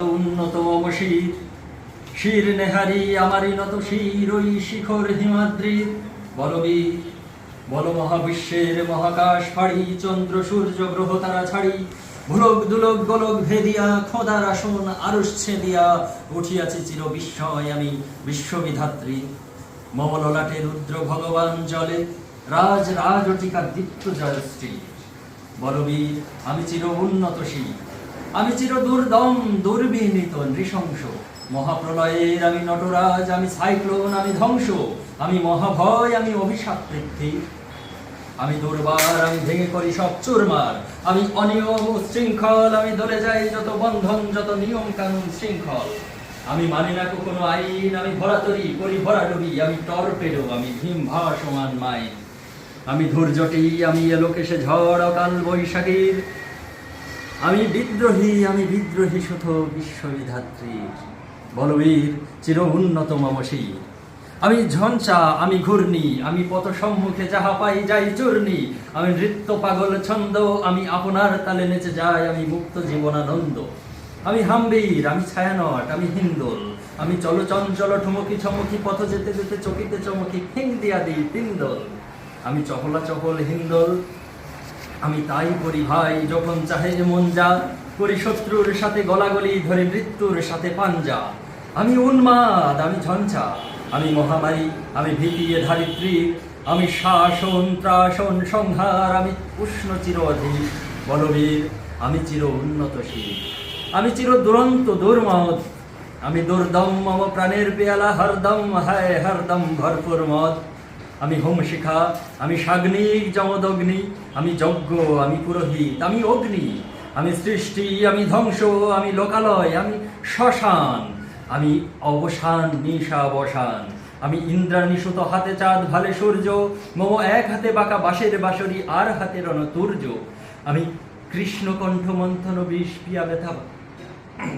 উন্নত মম শির শির নেহারি আমারই নত শির, ওই শিখর হিমাদ্রির। বলবীর বল মহাবিশ্বের মহাকাশ ফাড়ি, চন্দ্র সূর্য গ্রহ তারা ছাড়ি। ভুলক দুলক গোলক ভেদিয়া, খোদার আসন আরুষ ছেদিয়া উঠিয়াছি চির বিস্ময় আমি বিশ্ববিধাত্রী। মম ললাটে রুদ্র ভগবান জলে, রাজ রাজটিকা দীপ্ত জয়শ্রী বলবীর আমি চির উন্নতশীল। আমি চির দুর্দম দুর্বিনীত, নৃশংস। মহাপ্রলয়ের আমি নটরাজ, আমি সাইক্লোন, আমি ধ্বংস। আমি মহাভয়, আমি অভিশাপ পৃথ্বী। আমি দুর্বার, আমি ভেঙে করি সব চুরমার। আমি অনিয়ম শৃঙ্খল, আমি দলে যাই যত বন্ধন, যত নিয়ম কানুন শৃঙ্খল। আমি মানি না কোনো আইন, আমি ভরাতরি করি ভরা ডুবি। আমি টর্পেডো, আমি ভীম সমান মাইন। আমি ধৈর্যটি আমি এলোকেশে ঝড়, অকাল বৈশাখীর। আমি বিদ্রোহী আমি বিদ্রোহী শুধ বিশ্ববিধাত্রীর বলবীর চির উন্নত মমশীর আমি ঝঞ্চা আমি ঘূর্ণি, আমি পথ সম্মুখে যাহা পাই যাই চূর্ণি। আমি নৃত্য পাগল ছন্দ, আমি আপনার তালে নেচে যাই, আমি মুক্ত জীবনানন্দ। আমি হাম্বির, আমি ছায়ানট, আমি হিন্দোল। আমি চলচঞ্চল ঠুমকি ছমকি, পথ যেতে যেতে চকিতে চমকি, ফিং দিয়া দিই পিন্দল। আমি চহলা চহল হিন্দোল আমি তাই করি ভাই, যখন চাহে যে মন যা, করি শত্রুর সাথে গলাগলি ধরে মৃত্যুর সাথে পাঞ্জা। আমি উন্মাদ, আমি ঝঞ্ঝা, আমি মহামারী, আমি ভীতিয়ে ধারিত্রী, আমি শাসন, ত্রাসন, সংহার, আমি উষ্ণ চিরধীর। বলবীর আমি চির উন্নতশীল। আমি চির দুরন্ত, দুর্মদ। আমি দুর্দম, মম প্রাণের পেয়ালা, হরদম, হায়, হরদম, ভরপুর মদ। আমি হোম শিখা আমি সাগ্নিক যমদগ্নি, আমি যজ্ঞ, আমি পুরোহিত, আমি অগ্নি, আমি সৃষ্টি, আমি ধ্বংস, আমি লোকালয়, আমি শ্মশান, আমি অবসান নিশা অবসান আমি ইন্দ্রানিশুত হাতে চাঁদ ভালে সূর্য, মম এক হাতে বাঁকা বাঁশের বাঁশরি, আর হাতে রণ রণতুর্য আমি কৃষ্ণকণ্ঠ মন্থন বিষ পিয়া ব্যথা